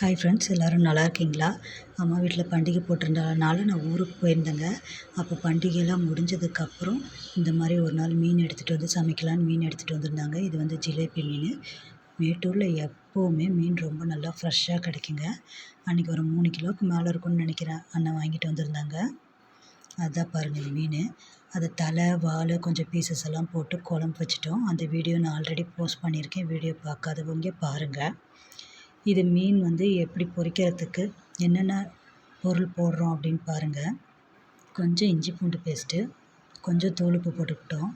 Hi friends எல்லோரும் நல்லா இருக்கீங்களா? அம்மா வீட்டில் பண்டிகை போட்டிருந்தனால நான் ஊருக்கு போயிருந்தேங்க. அப்போ பண்டிகையெல்லாம் முடிஞ்சதுக்கப்புறம் இந்த மாதிரி ஒரு நாள் மீன் எடுத்துகிட்டு வந்து சமைக்கலான்னு மீன் எடுத்துகிட்டு வந்திருந்தாங்க. இது வந்து ஜிலேபி மீன். மேட்டூரில் எப்போவுமே மீன் ரொம்ப நல்லா ஃப்ரெஷ்ஷாக கிடைக்குங்க. அன்றைக்கி ஒரு மூணு கிலோவுக்கு மேலே இருக்கும்னு நினைக்கிறேன். அண்ணன் வாங்கிட்டு வந்திருந்தாங்க. அதான் பாருங்கள் மீன். அதை தலை வால் கொஞ்சம் பீசஸ் எல்லாம் போட்டு குழம்பு வச்சுட்டோம். அந்த வீடியோ நான் ஆல்ரெடி போஸ்ட் பண்ணியிருக்கேன். வீடியோ பார்க்காதவங்க பாருங்கள் இது மீன் வந்து எப்படி பொரிக்கிறதுக்கு என்னென்ன பொருள் போடுறோம் அப்படின்னு பாருங்கள் கொஞ்சம் இஞ்சி பூண்டு பேஸ்ட்டு கொஞ்சம் தூள் உப்பு போட்டுக்கிட்டோம்.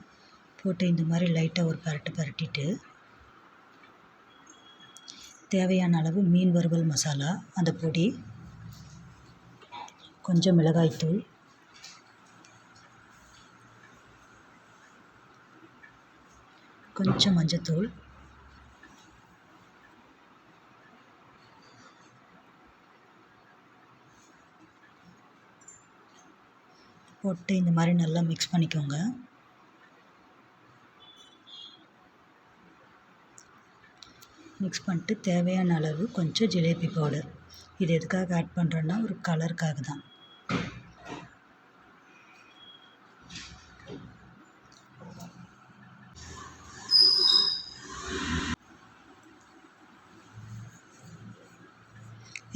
போட்டு இந்த மாதிரி லைட்டாக ஒரு பரட்டு பரட்டிட்டு தேவையான அளவு மீன் வறுவல் மசாலா அந்த பொடி கொஞ்சம் மிளகாய்த்தூள் கொஞ்சம் மஞ்சத்தூள் போட்டு இந்த மாதிரி நல்லா மிக்ஸ் பண்ணிக்கோங்க. மிக்ஸ் பண்ணிட்டு தேவையான அளவு கொஞ்சம் ஜிலேபி பவுடர் இது எதுக்காக ஆட் பண்ணுறோன்னா ஒரு கலருக்காக தான்.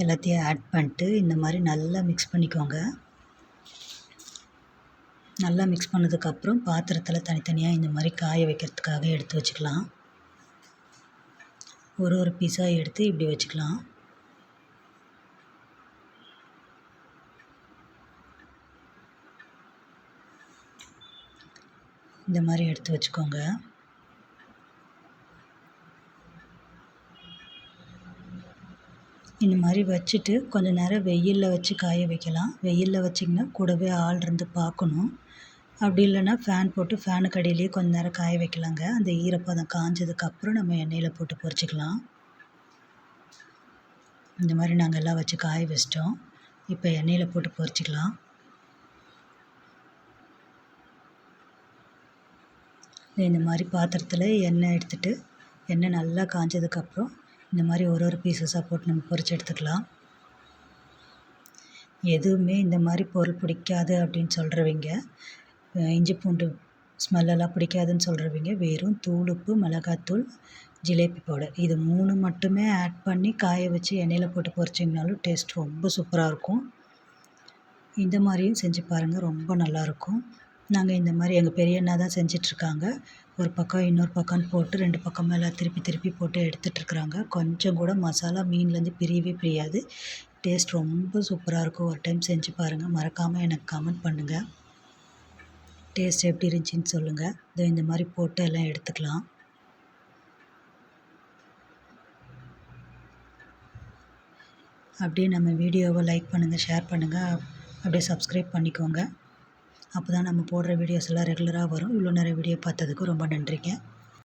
எல்லாத்தையும் ஆட் பண்ணிட்டு இந்த மாதிரி நல்லா மிக்ஸ் பண்ணிக்கோங்க. நல்லா மிக்ஸ் பண்ணதுக்கப்புறம் பாத்திரத்தில் தனித்தனியாக இந்த மாதிரி காய வைக்கிறதுக்காக எடுத்து வச்சுக்கலாம். ஒரு ஒரு பீஸாக எடுத்து இப்படி வச்சுக்கலாம். இந்த மாதிரி எடுத்து வச்சுக்கோங்க. இந்த மாதிரி வச்சுட்டு கொஞ்சம் நேரம் வெயிலில் வச்சு காய வைக்கலாம். வெயிலில் வச்சிங்கன்னா கூடவே ஆள் இருந்து பார்க்கணும். அப்படி இல்லைன்னா ஃபேன் போட்டு ஃபேனுக்கு அடியிலேயே கொஞ்ச நேரம் காய வைக்கலாங்க. அந்த ஈரப்பதம் காஞ்சதுக்கப்புறம் நம்ம எண்ணெயில் போட்டு பொரிச்சிக்கலாம். இந்த மாதிரி நாங்கள் எல்லாம் வச்சு காய வச்சிட்டோம். இப்போ எண்ணெயில் போட்டு பொரிச்சிக்கலாம். இந்த மாதிரி பாத்திரத்தில் எண்ணெய் எடுத்துகிட்டு எண்ணெய் நல்லா காஞ்சதுக்கப்புறம் இந்த மாதிரி ஒரு ஒரு பீசஸாக போட்டு நம்ம பொரித்து எடுத்துக்கலாம். எதுவுமே இந்த மாதிரி பொருள் பிடிக்காது அப்படின்னு சொல்கிறவங்க இஞ்சி பூண்டு ஸ்மெல்லெல்லாம் பிடிக்காதுன்னு சொல்கிறவங்க வெறும் தூள் உப்பு மிளகாத்தூள் ஜிலேபி பவுடர் இது மூணு மட்டுமே ஆட் பண்ணி காய வச்சு எண்ணெயில் போட்டு பொரிச்சிங்கனாலும் டேஸ்ட் ரொம்ப சூப்பராக இருக்கும். இந்த மாதிரியும் செஞ்சு பாருங்கள் ரொம்ப நல்லாயிருக்கும் நாங்கள் இந்த மாதிரி எங்கள் பெரியண்ணா தான் செஞ்சிட்ருக்காங்க. ஒரு பக்கம் இன்னொரு பக்கம்னு போட்டு ரெண்டு பக்கம் மேலே திருப்பி திருப்பி போட்டு எடுத்துகிட்ருக்குறாங்க கொஞ்சம் கூட மசாலா மீன்லேருந்து பிரியவே பிரியாது. டேஸ்ட் ரொம்ப சூப்பராக இருக்கும். ஒரு டைம் செஞ்சு பாருங்கள் மறக்காமல் எனக்கு கமெண்ட் பண்ணுங்கள் டேஸ்ட் எப்படி இருந்துச்சின்னு சொல்லுங்கள் இதோ இந்த மாதிரி போட்டு எல்லாம் எடுத்துக்கலாம். அப்படியே நம்ம வீடியோவை லைக் பண்ணுங்கள் ஷேர் பண்ணுங்கள் அப்படியே சப்ஸ்கிரைப் பண்ணிக்கோங்க. அப்போ தான் நம்ம போடுற வீடியோஸ் எல்லாம் ரெகுலராக வரும். இவ்வளோ நேரம் வீடியோ பார்த்ததுக்கு ரொம்ப நன்றிங்க.